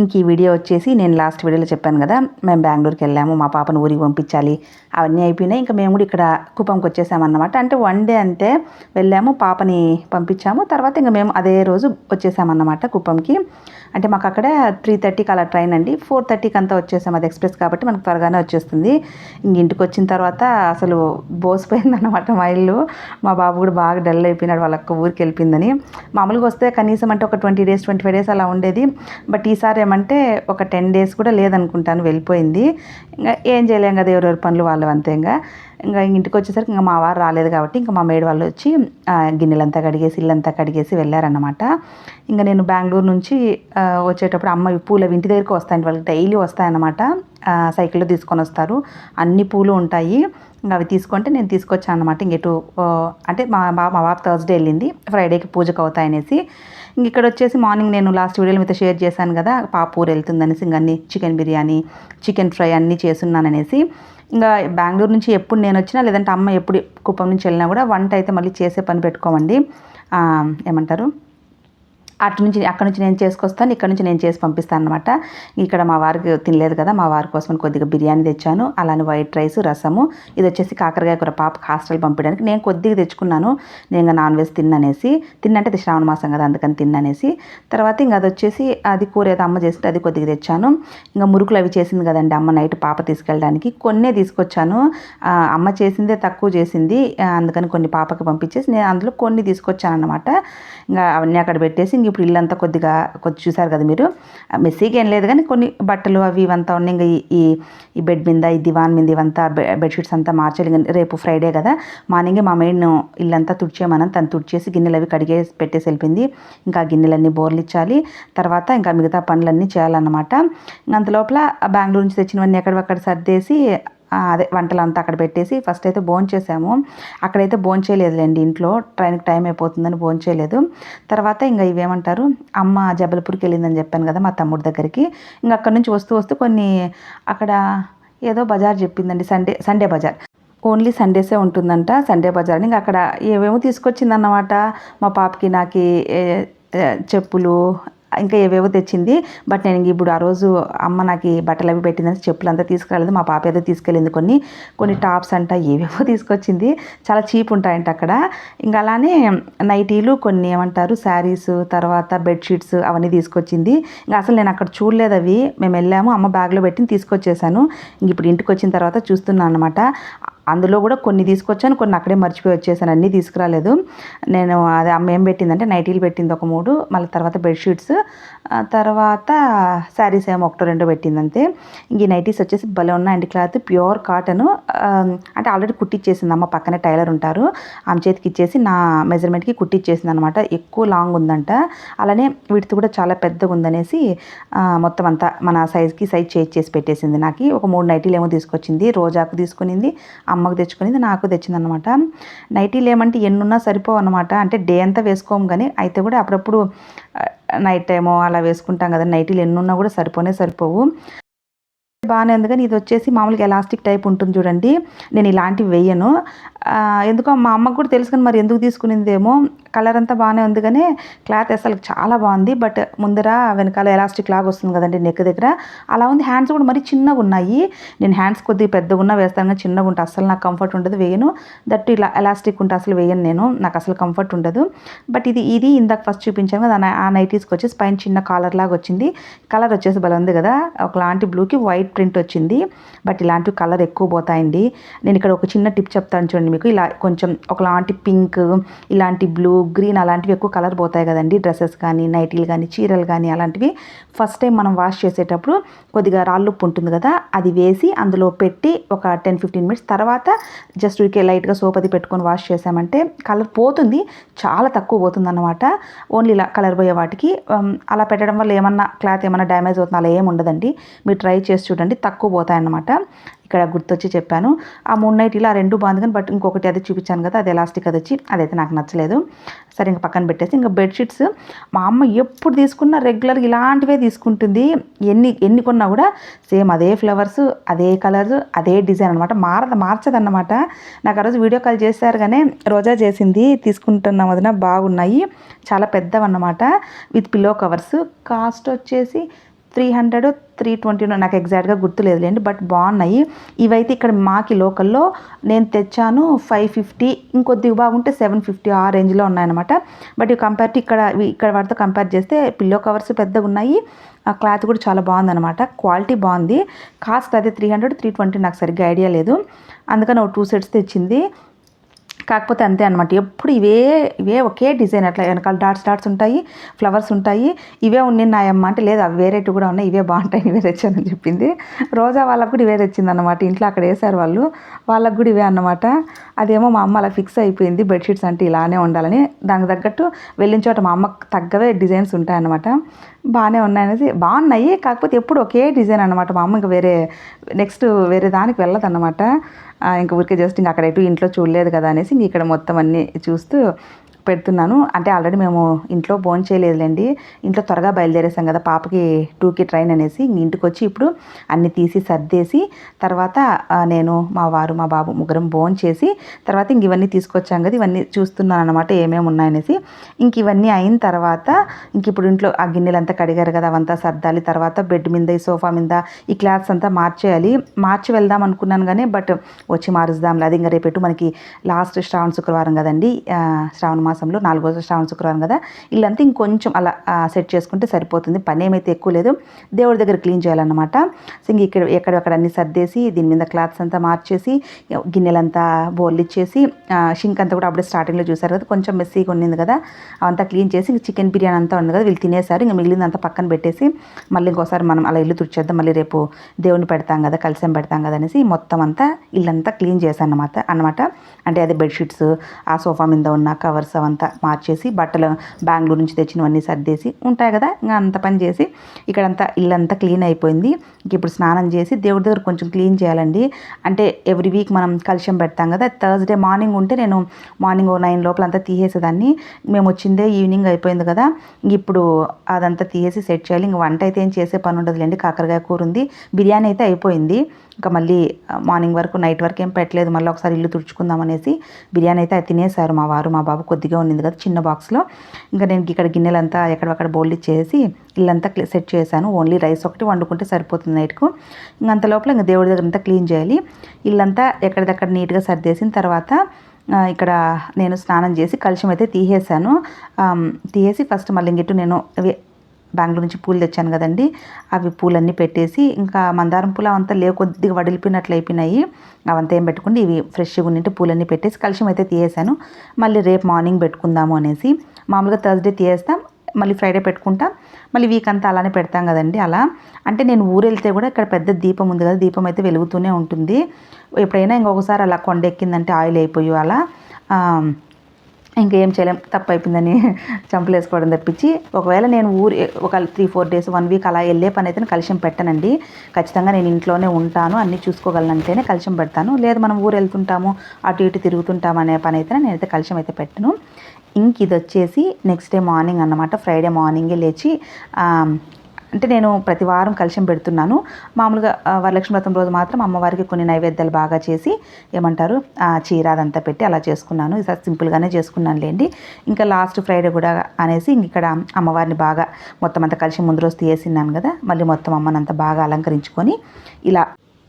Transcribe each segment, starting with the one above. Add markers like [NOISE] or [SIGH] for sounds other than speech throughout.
ఇంక ఈ వీడియో వచ్చేసి నేను లాస్ట్ వీడియోలో చెప్పాను కదా మేము బెంగళూరుకి వెళ్ళాము మా పాపను ఊరికి పంపించాలి అవన్నీ అయిపోయినాయి ఇంకా మేము కూడా ఇక్కడ కుప్పంకి వచ్చేసామన్నమాట. అంటే వన్ డే అంతే వెళ్ళాము పాపని పంపించాము తర్వాత ఇంకా మేము అదే రోజు వచ్చేసామన్నమాట కుప్పంకి అంటే మాకు అక్కడ త్రీ థర్టీకి అలా ట్రైన్ అండి ఫోర్ థర్టీకి అంతా వచ్చేసాం అది ఎక్స్ప్రెస్ కాబట్టి మనకు త్వరగానే వచ్చేస్తుంది. ఇంక ఇంటికి వచ్చిన తర్వాత అసలు బోసిపోయిందన్నమాట మా ఇల్లు మా బాబు కూడా బాగా డల్ అయిపోయినాడు వాళ్ళ ఊరికి వెళ్ళిపోయిందని. మామూలుగా వస్తే కనీసం అంటే ఒక twenty days twenty five days అలా ఉండేది బట్ ఈసారి ఏమంటే ఒక టెన్ డేస్ కూడా లేదనుకుంటాను వెళ్ళిపోయింది. ఇంకా ఏం చేయలేం కదా ఎవరెవరి పనులు వాళ్ళు అంతే ఇంకా. ఇంకా ఇంటికి వచ్చేసరికి ఇంకా మా వారు రాలేదు కాబట్టి ఇంకా మా మేడ వాళ్ళు వచ్చి గిన్నెలంతా కడిగేసి ఇల్లంతా కడిగేసి వెళ్ళారనమాట ఇంకా నేను బెంగళూరు నుంచి వచ్చేటప్పుడు అమ్మ పూల ఇంటి దగ్గరికి వస్తాయండి వాళ్ళకి డైలీ వస్తాయన్నమాట. సైకిల్లో తీసుకొని వస్తారు. అన్ని పూలు ఉంటాయి. ఇంకా అవి తీసుకుంటే నేను తీసుకొచ్చాను అనమాట ఇంకెటు ఎటు అంటే మా మా బాబు థర్స్డే వెళ్ళింది. ఫ్రైడేకి పూజకు అవుతాయనేసి. ఇక్కడ వచ్చేసి మార్నింగ్ నేను లాస్ట్ వీడియోలో మీతో షేర్ చేశాను కదా పాప ఊరు వెళ్తుందనేసి ఇంక అన్ని చికెన్ బిర్యానీ చికెన్ ఫ్రై అన్నీ చేస్తున్నాననేసి. ఇంకా బెంగళూరు నుంచి ఎప్పుడు నేను వచ్చినా లేదంటే అమ్మ ఎప్పుడు కుప్పం నుంచి వెళ్ళినా కూడా వంట అయితే మళ్ళీ చేసే పని పెట్టుకోమండి. ఏమంటారు? అటు నుంచి అక్కడ నుంచి నేను చేసుకొస్తాను ఇక్కడ నుంచి నేను చేసి పంపిస్తాను అనమాట ఇక్కడ మా వారికి తినలేదు కదా మా వారి కోసం కొద్దిగా బిర్యానీ తెచ్చాను అలానే వైట్ రైస్ రసము. ఇది వచ్చేసి కాకరకాయ కూర పాప హాస్టల్ పంపించడానికి నేను కొద్దిగా తెచ్చుకున్నాను. నేను ఇంకా నాన్ వెజ్ తిన్ననేసి తిన్నంటే అది శ్రావణ మాసం కదా అందుకని తిన్ననేసి. తర్వాత ఇంకా అది వచ్చేసి అది కూర ఏదో అమ్మ చేసింటే అది కొద్దిగా తెచ్చాను. ఇంకా మురుకులు అవి చేసింది కదండి అమ్మ నైట్ పాప తీసుకెళ్ళడానికి కొన్నే తీసుకొచ్చాను. అమ్మ చేసిందే తక్కువ చేసింది అందుకని కొన్ని పాపకి పంపించేసి నేను అందులో కొన్ని తీసుకొచ్చాను అనమాట ఇంకా అవన్నీ అక్కడ పెట్టేసి ఇంక ఇప్పుడు ఇల్లంతా కొద్దిగా కొద్ది చూసారు కదా మీరు? ఆ, మెస్సీగా ఏం లేదు కానీ కొన్ని బట్టలు అవి ఇవంతా ఉన్నాయి ఇంకా ఈ- ఈ బెడ్ మీద ఈ దివాన్ మీద ఇవంతా బె- బెడ్షీట్స్ అంతా మార్చాలి రేపు ఫ్రైడే కదా. మార్నింగే మా మెయిన్ ఇల్లంతా తుడిచేయమని తను తుడిచేసి గిన్నెలు అవి కడిగేసి పెట్టేసి వెళ్ళిపోయింది. ఇంకా గిన్నెలన్నీ బోర్లు ఇచ్చాలి. తర్వాత ఇంకా మిగతా పనులన్నీ చేయాలన్నమాట. ఇంకా అంత లోపల బెంగళూరు నుంచి తెచ్చినవన్నీ ఎక్కడక్కడ సర్దేసి అదే వంటలు అంతా అక్కడ పెట్టేసి ఫస్ట్ అయితే భోంచేసాము అక్కడైతే భోంచేయలేదులేండి ఇంట్లో. ట్రైన్కి టైం అయిపోతుందని భోంచేయలేదు తర్వాత ఇంకా ఇవేమంటారు? అమ్మ జబల్పూర్కి వెళ్ళిందని చెప్పాను కదా మా తమ్ముడి దగ్గరికి. ఇంకా అక్కడ నుంచి వస్తూ వస్తూ కొన్ని అక్కడ ఏదో బజార్ చెప్పిందండి. సండే సండే బజార్. ఓన్లీ సండేసే ఉంటుందంట సండే బజార్ అని. ఇంకా అక్కడ ఏవేమో తీసుకొచ్చిందన్నమాట. మా పాపకి నాకు చెప్పులు ఇంకా ఏవేవో తెచ్చింది. బట్ నేను ఇప్పుడు ఆ రోజు అమ్మ నాకు బట్టలు అవి పెట్టిందని చెప్పులు అంతా తీసుకురాలేదు. మా పాప ఏదో తీసుకెళ్ళింది కొన్ని. కొన్ని టాప్స్ అంట ఏవేవో తీసుకొచ్చింది. చాలా చీప్ ఉంటాయంట అక్కడ. ఇంకా అలానే నైటీలు కొన్ని ఏమంటారు శారీస్ తర్వాత బెడ్షీట్స్ అవన్నీ తీసుకొచ్చింది. ఇంకా అసలు నేను అక్కడ చూడలేదు అవి. మేము వెళ్ళాము. అమ్మ బ్యాగ్లో పెట్టి తీసుకొచ్చేసాను. ఇంక ఇప్పుడు ఇంటికి వచ్చిన తర్వాత చూస్తున్నాను అనమాట అందులో కూడా కొన్ని తీసుకొచ్చాను కొన్ని అక్కడే మర్చిపోయి వచ్చేసాను అన్నీ తీసుకురాలేదు. నేను అది అమ్మ ఏం పెట్టిందంటే నైటీలు పెట్టింది ఒక మూడు మళ్ళీ తర్వాత బెడ్షీట్స్ తర్వాత శారీస్ ఏమో ఒకటో రెండో పెట్టింది అంతే ఇంక నైటీస్ వచ్చేసి భలే ఉన్నాయండి క్లాత్ ప్యూర్ కాటన్ అంటే ఆల్రెడీ కుట్టిచ్చేసింది అమ్మ పక్కనే టైలర్ ఉంటారు. ఆమె చేతికి ఇచ్చేసి నా మెజర్మెంట్కి కుట్టిచ్చేసింది అనమాట ఎక్కువ లాంగ్ ఉందంట. అలానే వీటితో కూడా చాలా పెద్దగా ఉందనేసి మొత్తం అంతా మన సైజ్కి సైజ్ చేసి పెట్టేసింది నాకు. ఒక మూడు నైటీలు ఏమో తీసుకొచ్చింది రోజాకు తీసుకునింది అమ్మకు తెచ్చుకునింది నాకు తెచ్చింది అనమాట నైటీలు ఏమంటే ఎన్నున్నా సరిపోవు అనమాట అంటే డే అంతా వేసుకోము కానీ అయితే కూడా అప్పుడప్పుడు నైట్ టైమో అలా వేసుకుంటాం కదా నైటీలు ఎన్నున్నా కూడా సరిపోనే సరిపోవు. బాగానే ఉంది. కానీ ఇది వచ్చేసి మామూలుగా ఎలాస్టిక్ టైప్ ఉంటుంది చూడండి. నేను ఇలాంటివి వేయను. ఎందుకో మా అమ్మకు కూడా తెలుసు కానీ మరి ఎందుకు తీసుకునిందేమో. కలర్ అంతా బాగానే ఉంది కానీ క్లాత్ అసలు చాలా బాగుంది. బట్ ముందర వెనకాల ఎలాస్టిక్ లాగా వస్తుంది కదండి నెక్ దగ్గర. అలా ఉంది. హ్యాండ్స్ కూడా మరీ చిన్నగా ఉన్నాయి. నేను హ్యాండ్స్ కొద్దిగా పెద్దగా ఉన్నా వేస్తాను కానీ చిన్నగా ఉంటే. అసలు నాకు కంఫర్ట్ ఉండదు. వేయను. దట్ ఇలా ఎలాస్టిక్ ఉంటే అసలు వేయను నేను. నాకు అసలు కంఫర్ట్ ఉండదు. బట్ ఇది ఇది ఇందాక ఫస్ట్ చూపించాను కదా ఆ నైటీస్కి వచ్చేసి పైన చిన్న కాలర్ లాగా వచ్చింది. కలర్ వచ్చేసి బలం ఉంది కదా. ఒకలాంటి బ్లూకి వైట్ ప్రింట్ వచ్చింది బట్ ఇలాంటివి కలర్ ఎక్కువ పోతాయండి. నేను ఇక్కడ ఒక చిన్న టిప్ చెప్తాను చూడండి మీకు. ఇలా కొంచెం ఒకలాంటి పింక్ ఇలాంటి బ్లూ గ్రీన్ అలాంటివి ఎక్కువ కలర్ పోతాయి కదండి. డ్రెస్సెస్ కానీ నైటీలు కానీ చీరలు కానీ అలాంటివి. ఫస్ట్ టైం మనం వాష్ చేసేటప్పుడు కొద్దిగా రాళ్ళుప్పు ఉంటుంది కదా అది వేసి అందులో పెట్టి ఒక టెన్ ఫిఫ్టీన్ మినిట్స్ తర్వాత జస్ట్ ఊరికే లైట్గా సోప్ అది పెట్టుకొని వాష్ చేసామంటే కలర్ పోతుంది. చాలా తక్కువ పోతుంది అనమాట ఓన్లీ ఇలా కలర్ పోయే వాటికి. అలా పెట్టడం వల్ల ఏమన్నా క్లాత్ ఏమన్నా డ్యామేజ్ అవుతుంది అలా ఏమి ఉండదండి. మీరు ట్రై చేసి చూడండి. కదండి తక్కువ పోతాయన్నమాట. ఇక్కడ గుర్తొచ్చి చెప్పాను. ఆ మూడు నైట్ ఇలా రెండు బాగుంది కానీ బట్ ఇంకొకటి అది చూపించాను కదా అది ఎలాస్టిక్ అది వచ్చి అదైతే నాకు నచ్చలేదు. సరే ఇంకా పక్కన పెట్టేసి ఇంకా బెడ్షీట్స్ మా అమ్మ ఎప్పుడు తీసుకున్నా రెగ్యులర్గా ఇలాంటివే తీసుకుంటుంది. ఎన్ని ఎన్ని కొన్నా కూడా సేమ్ అదే ఫ్లవర్స్ అదే కలర్స్ అదే డిజైన్ అనమాట మారద మార్చదన్నమాట. నాకు ఆ రోజు వీడియో కాల్ చేశారు కానీ రోజా చేసింది తీసుకుంటున్నాం వదిన బాగున్నాయి చాలా పెద్దవన్నమాట విత్ పిల్లో కవర్స్ కాస్ట్ వచ్చేసి త్రీ హండ్రెడ్ త్రీ ట్వంటీ నాకు ఎగ్జాక్ట్గా గుర్తులేదులేండి బట్ బాగున్నాయి. ఇవైతే ఇక్కడ మాకి లోకల్లో నేను తెచ్చాను ఫైవ్ ఫిఫ్టీ ఇంకొద్దిగా బాగుంటే సెవెన్ ఫిఫ్టీ ఆ రేంజ్లో ఉన్నాయన్నమాట. బట్ కంపేర్ టు ఇక్కడ ఇక్కడ వాటితో కంపేర్ చేస్తే పిల్లో కవర్స్ పెద్దగా ఉన్నాయి. ఆ క్లాత్ కూడా చాలా బాగుందన్నమాట. క్వాలిటీ బాగుంది. కాస్ట్ అదే త్రీ హండ్రెడ్ త్రీ ట్వంటీ నాకు సరిగ్గా ఐడియా లేదు. అందుకని ఒక టూ సెట్స్ తెచ్చింది. కాకపోతే అంతే అనమాట ఎప్పుడు ఇవే ఇవే ఒకే డిజైన్ అట్లా వెనకాల డాట్స్ డాట్స్ ఉంటాయి ఫ్లవర్స్ ఉంటాయి. ఇవే ఉన్నాయమ్మ అంటే లేదు అవి వేరేటి కూడా ఉన్నాయి ఇవే బాగుంటాయి ఇవే తెచ్చానని చెప్పింది. రోజా వాళ్ళకు కూడా ఇవే తెచ్చింది అనమాట ఇంట్లో అక్కడ వేశారు వాళ్ళు. వాళ్ళకు కూడా ఇవే అన్నమాట. అదేమో మా అమ్మ అలా ఫిక్స్ అయిపోయింది బెడ్షీట్స్ అంటే ఇలానే ఉండాలని. దానికి తగ్గట్టు వెళ్ళిన చోట మా అమ్మకు తగ్గవే డిజైన్స్ ఉంటాయన్నమాట. బాగానే ఉన్నాయనేసి బాగున్నాయి. కాకపోతే ఎప్పుడు ఒకే డిజైన్ అనమాట మా అమ్మ ఇంకా వేరే నెక్స్ట్ వేరే దానికి వెళ్ళదన్నమాట. ఇంకా ఊరికే జస్ట్ ఇంకా అక్కడ ఎటు ఇంట్లో చూడలేదు కదా అనేసి ఇంక ఇక్కడ మొత్తం అన్నీ చూస్తూ పెడుతున్నాను. అంటే ఆల్రెడీ మేము ఇంట్లో భోజనం చేయలేదులేండి. ఇంట్లో త్వరగా బయలుదేరేసాం కదా పాపకి టూకి ట్రైన్ అనేసి ఇంటికి వచ్చి ఇప్పుడు అన్ని తీసి సర్దేసి తర్వాత నేను మా వారు మా బాబు ముగ్గురం భోజనం చేసి తర్వాత ఇంక ఇవన్నీ తీసుకొచ్చాం కదా ఇవన్నీ చూస్తున్నాను అనమాట ఏమేమి ఉన్నాయనేసి. ఇంక ఇవన్నీ అయిన తర్వాత ఇంక ఇప్పుడు ఇంట్లో ఆ గిన్నెలంతా కడిగారు కదా అవంతా సర్దాలి. తర్వాత బెడ్ మీద ఈ సోఫా మీద ఈ క్లాత్స్ అంతా మార్చేయాలి. మార్చి వెళ్దాం అనుకున్నాను కానీ బట్ వచ్చి మారుద్దాంలే. అది ఇంకా రేపెట్టు మనకి లాస్ట్ శ్రావణ శుక్రవారం కదండి. శ్రావణ మాసంలో నాలుగో శ్రావణ శుక్రవారం కదా? ఇల్లంతా ఇంకొంచెం అలా సెట్ చేసుకుంటే సరిపోతుంది. పని ఏమైతే ఎక్కువ లేదు. దేవుడి దగ్గర క్లీన్ చేయాలన్నమాట. సో ఇంక ఇక్కడ ఎక్కడెక్కడ అన్ని సర్దేసి దీని మీద క్లాత్స్ అంతా మార్చేసి గిన్నెలంతా బోర్లు ఇచ్చేసి షింక్ అంతా కూడా అప్పుడే స్టార్టింగ్లో చూసారు కదా? కొంచెం మెస్సీగా ఉన్నింది కదా? అవంతా క్లీన్ చేసి చికెన్ బిర్యానీ అంతా ఉంది కదా? వీళ్ళు తినేసారు. ఇంకా మిగిలిందంతా పక్కన పెట్టేసి మళ్ళీ ఇంకోసారి మనం అలా ఇల్లు తుడిచేద్దాం. మళ్ళీ రేపు దేవుని పెడతాం కదా కలిసం పెడతాం కదా అనేసి మొత్తం అంతా ఇల్లంతా క్లీన్ చేశాను అన్నమాట. అనమాట అంటే అదే బెడ్షీట్స్ ఆ సోఫా మీద ఉన్న కవర్స్ అంతా మార్చేసి బట్టలు బెంగళూరు నుంచి తెచ్చినవన్నీ సర్దేసి ఉంటాయి కదా ఇంకా అంత పని చేసి ఇక్కడంతా ఇల్లంతా క్లీన్ అయిపోయింది. ఇంక ఇప్పుడు స్నానం చేసి దేవుడి దగ్గర కొంచెం క్లీన్ చేయాలండి. అంటే ఎవ్రీ వీక్ మనం కలుషం పెడతాం కదా థర్స్డే మార్నింగ్ ఉంటే నేను మార్నింగ్ నైన్ లోపల అంతా తీసేసేదాన్ని. మేము వచ్చిందే ఈవినింగ్ అయిపోయింది కదా ఇప్పుడు అదంతా తీసేసి సెట్ చేయాలి. ఇంక వంట అయితే ఏం చేసే పని ఉండదులేండి కాకరకాయ కూర ఉంది బిర్యానీ అయితే అయిపోయింది. ఇంకా మళ్ళీ మార్నింగ్ వరకు నైట్ వరకు ఏం పెట్టలేదు. మళ్ళీ ఒకసారి ఇల్లు తుడుచుకుందాం అనేసి బిర్యానీ అయితే తినేశారు మా వారు. మా బాబు కొద్దిగా ఉన్నింది కదా చిన్న బాక్స్లో. ఇంకా నేను ఇక్కడ గిన్నెలంతా ఎక్కడక్కడ బౌల్ ఇచ్చేసి ఇల్లంతా సెట్ చేశాను. ఓన్లీ రైస్ ఒకటి వండుకుంటే సరిపోతుంది నైట్కు. ఇంకా అంత లోపల ఇంకా దేవుడి దగ్గర అంతా క్లీన్ చేయాలి. ఇల్లంతా ఎక్కడిదక్కడ నీట్గా సర్దేసిన తర్వాత ఇక్కడ నేను స్నానం చేసి కలుషం అయితే తీసేసాను తీసేసి ఫస్ట్ మళ్ళీ ఇంకెట్టు నేను బెంగళూరు నుంచి పూలు తెచ్చాను కదండి. అవి పూలన్నీ పెట్టేసి ఇంకా మందారం పూలు అవంతా లేవు కొద్దిగా వడిలిపోయినట్లు అయిపోయినాయి. అవంతా ఏం పెట్టుకుంటే ఇవి ఫ్రెష్గా ఉన్నట్టు పూలన్నీ పెట్టేసి కలిసి అయితే తీయేసాను మళ్ళీ రేపు మార్నింగ్ పెట్టుకుందాము అనేసి మామూలుగా థర్స్డే తీయేస్తాం మళ్ళీ ఫ్రైడే పెట్టుకుంటాం. మళ్ళీ వీక్ అంతా అలానే పెడతాం కదండి అలా. అంటే నేను ఊరు వెళ్తే కూడా ఇక్కడ పెద్ద దీపం ఉంది కదా దీపం అయితే వెలుగుతూనే ఉంటుంది. ఎప్పుడైనా ఇంకొకసారి అలా కొండ ఎక్కిందంటే ఆయిల్ అయిపోయి అలా ఇంకేం చేయలేం తప్పు అయిపోయిందని చంపలేసుకోవడం తప్పించి. ఒకవేళ నేను ఊరు ఒక three four days one week అలా వెళ్ళే పని అయితే కలిసి పెట్టనండి. ఖచ్చితంగా నేను ఇంట్లోనే ఉంటాను అన్నీ చూసుకోగలనంటేనే కలిసి పెడతాను. లేదు మనం ఊరు వెళ్తుంటాము అటు ఇటు తిరుగుతుంటాము అనే పని అయితే నేనైతే కలిసి అయితే పెట్టను. ఇంక ఇది వచ్చేసి నెక్స్ట్ డే మార్నింగ్ అన్నమాట ఫ్రైడే మార్నింగే లేచి అంటే నేను ప్రతి వారం కలిసి పెడుతున్నాను. మామూలుగా వరలక్ష్మి వ్రతం రోజు మాత్రం అమ్మవారికి కొన్ని నైవేద్యాలు బాగా చేసి ఏమంటారు చీర అదంతా పెట్టి అలా చేసుకున్నాను. ఈసారి సింపుల్గానే చేసుకున్నాను లేండి. ఇంకా లాస్ట్ ఫ్రైడే కూడా అనేసి ఇక్కడ అమ్మవారిని బాగా మొత్తం అంతా కలిసి ముందు రోజు తీసేసినాను కదా మళ్ళీ మొత్తం అమ్మనంతా బాగా అలంకరించుకొని ఇలా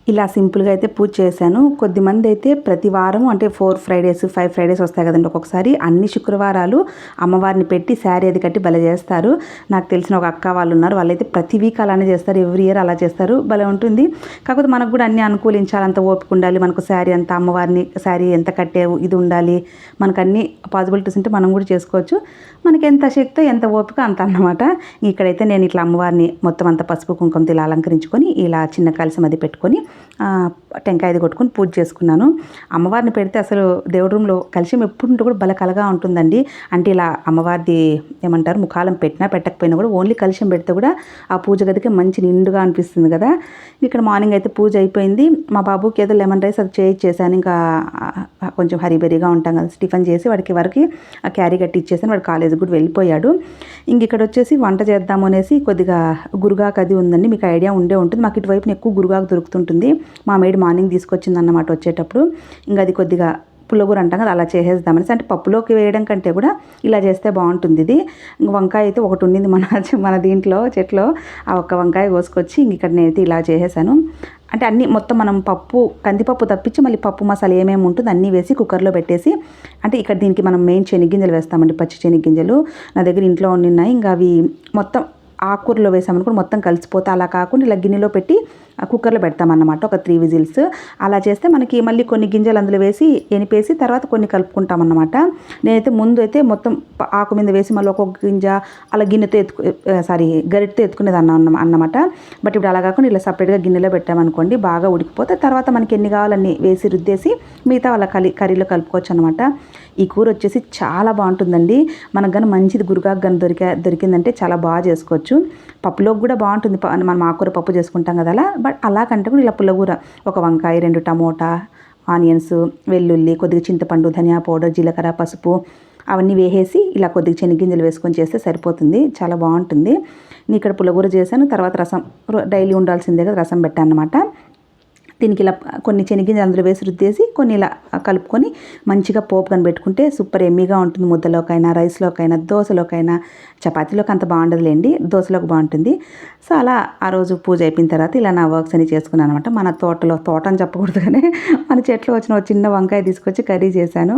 ఇలా సింపుల్గా అయితే పూజ చేశాను. కొద్దిమంది అయితే ప్రతి వారం అంటే ఫోర్ ఫ్రైడేస్ ఫైవ్ ఫ్రైడేస్ వస్తాయి కదండి ఒక్కొక్కసారి. అన్ని శుక్రవారాలు అమ్మవారిని పెట్టి శారీ అది కట్టి భలే చేస్తారు. నాకు తెలిసిన ఒక అక్క వాళ్ళు ఉన్నారు. వాళ్ళైతే ప్రతి వీక్ అలానే చేస్తారు. ఎవ్రీ ఇయర్ అలా చేస్తారు. భలే ఉంటుంది. కాకపోతే మనకు కూడా అన్ని అనుకూలించాలి. అంత ఓపిక ఉండాలి. మనకు శారీ అంత అమ్మవారిని శారీ ఎంత కట్టావు? ఇది ఉండాలి. మనకు అన్ని పాసిబిలిటీస్ ఉంటే మనం కూడా చేసుకోవచ్చు. మనకి ఎంత శక్తి ఎంత ఓపిక అంత అన్నమాట. ఇక్కడైతే నేను ఇట్లా అమ్మవారిని మొత్తం అంత పసుపు కుంకుమతో ఇలా అలంకరించుకొని ఇలా చిన్న కలిసి అది పెట్టుకొని టెంకాయది కొట్టుకుని పూజ చేసుకున్నాను. అమ్మవారిని పెడితే అసలు దేవుడి రూమ్లో కలిసి ఎప్పుడు ఉంటే కూడా బలకలగా ఉంటుందండి. అంటే ఇలా అమ్మవారిది ఏమంటారు ముఖాలం పెట్టినా పెట్టకపోయినా కూడా ఓన్లీ కలిసి పెడితే కూడా ఆ పూజ గదికి మంచి నిండుగా అనిపిస్తుంది కదా. ఇక్కడ మార్నింగ్ అయితే పూజ అయిపోయింది. మా బాబుకి ఏదో లెమన్ రైస్ అది చేయించేసాను ఇంకా కొంచెం హరిబెరిగా ఉంటాం కదా టిఫిన్ చేసి వాడికి వరకు ఆ క్యారీ కట్టి ఇచ్చేసాను. వాడు కాలేజీకి కూడా వెళ్ళిపోయాడు. ఇంక ఇక్కడ వచ్చేసి వంట చేద్దాము అనేసి కొద్దిగా గురుగాకు అది ఉందండి. మీకు ఐడియా ఉండే ఉంటుంది. మాకు ఇటువైపున ఎక్కువ గురుగాకు దొరుకుతుంటుంది. మా మేడ్ మార్నింగ్ తీసుకొచ్చింది అన్నమాట వచ్చేటప్పుడు. ఇంకా అది కొద్దిగా పుల్లగూర అంటాం కదా అలా చేసేద్దామనేసి అంటే పప్పులోకి వేయడం కంటే కూడా ఇలా చేస్తే బాగుంటుంది ఇది. వంకాయ అయితే ఒకటి ఉండింది మన [LAUGHS] మన దీంట్లో చెట్లో. ఆ ఒక్క వంకాయ కోసుకొచ్చి ఇంక ఇక్కడ నేనైతే ఇలా చేసేసాను. అంటే అన్నీ మొత్తం మనం పప్పు కందిపప్పు తప్పించి మళ్ళీ పప్పు మసాలా ఏమేమి ఉంటుంది అన్నీ వేసి కుక్కర్లో పెట్టేసి అంటే ఇక్కడ దీనికి మనం మెయిన్ శనగ్గింజలు వేస్తామండి పచ్చి శనగ్గింజలు. నా దగ్గర ఇంట్లో ఉన్నాయి ఇంకా అవి మొత్తం ఆకుకూరలో వేసామనుకో మొత్తం కలిసిపోతే అలా కాకుండా ఇలా గిన్నెలో పెట్టి కుక్కర్లో పెడతామన్నమాట ఒక త్రీ విజిల్స్. అలా చేస్తే మనకి మళ్ళీ కొన్ని గింజలు అందులో వేసి ఎనిపేసి తర్వాత కొన్ని కలుపుకుంటామన్నమాట. నేనైతే ముందు అయితే మొత్తం ఆకు మీద వేసి మళ్ళీ ఒక్కొక్క గింజ అలా గిన్నెతో ఎత్తుకు సారీ గరిటతో ఎత్తుకునేది అన్న అన్నమాట. బట్ ఇప్పుడు అలా కాకుండా ఇలా సపరేట్గా గిన్నెలో పెట్టామనుకోండి బాగా ఉడికిపోతే తర్వాత మనకి ఎన్ని కావాలన్నీ వేసి రుద్దేసి మిగతా వాళ్ళ కలి కర్రీలో కలుపుకోవచ్చు అనమాట ఈ కూర వచ్చేసి చాలా బాగుంటుందండి. మనకు కానీ మంచిది గురుగాకు కానీ దొరికే దొరికిందంటే చాలా బాగా చేసుకోవచ్చు. పప్పులోకి కూడా బాగుంటుంది. ప- మనం ఆకుకూర పప్పు చేసుకుంటాం కదా అలా బట్ అలా కంటే కూడా ఇలా పుల్లగూర. ఒక వంకాయ రెండు టమోటా ఆనియన్స్ వెల్లుల్లి కొద్దిగా చింతపండు ధనియా పౌడర్ జీలకర్ర పసుపు అవన్నీ వేసేసి ఇలా కొద్దిగా చెనిగింజలు వేసుకొని చేస్తే సరిపోతుంది. చాలా బాగుంటుంది. నేను ఇక్కడ పుల్లగూర చేశాను. తర్వాత రసం డైలీ ఉండాల్సిందే కదా రసం పెట్టాను అనమాట దీనికి ఇలా కొన్ని శనగింజలు అందులో వేసి రుద్దేసి కొన్ని ఇలా కలుపుకొని మంచిగా పోపు కనిపెట్టుకుంటే సూపర్ ఎమ్మీగా ఉంటుంది. ముద్దలోకైనా రైస్లోకైనా దోశలోకైనా చపాతీలోకి అంత బాగుండదులేండి. దోశలోకి బాగుంటుంది. సో అలా ఆ రోజు పూజ అయిపోయిన తర్వాత ఇలా నా వర్క్స్ అని చేసుకున్నాను అనమాట మన తోటలో తోట అని చెప్పకూడదు కానీ [LAUGHS] మన చెట్లో వచ్చిన చిన్న వంకాయ తీసుకొచ్చి కర్రీ చేశాను.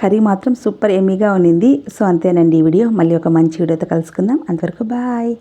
కర్రీ మాత్రం సూపర్ ఎమ్మీగా ఉన్నింది సో అంతేనండి ఈ వీడియో. మళ్ళీ ఒక మంచి వీడియోతో కలుసుకుందాం. అంతవరకు బాయ్.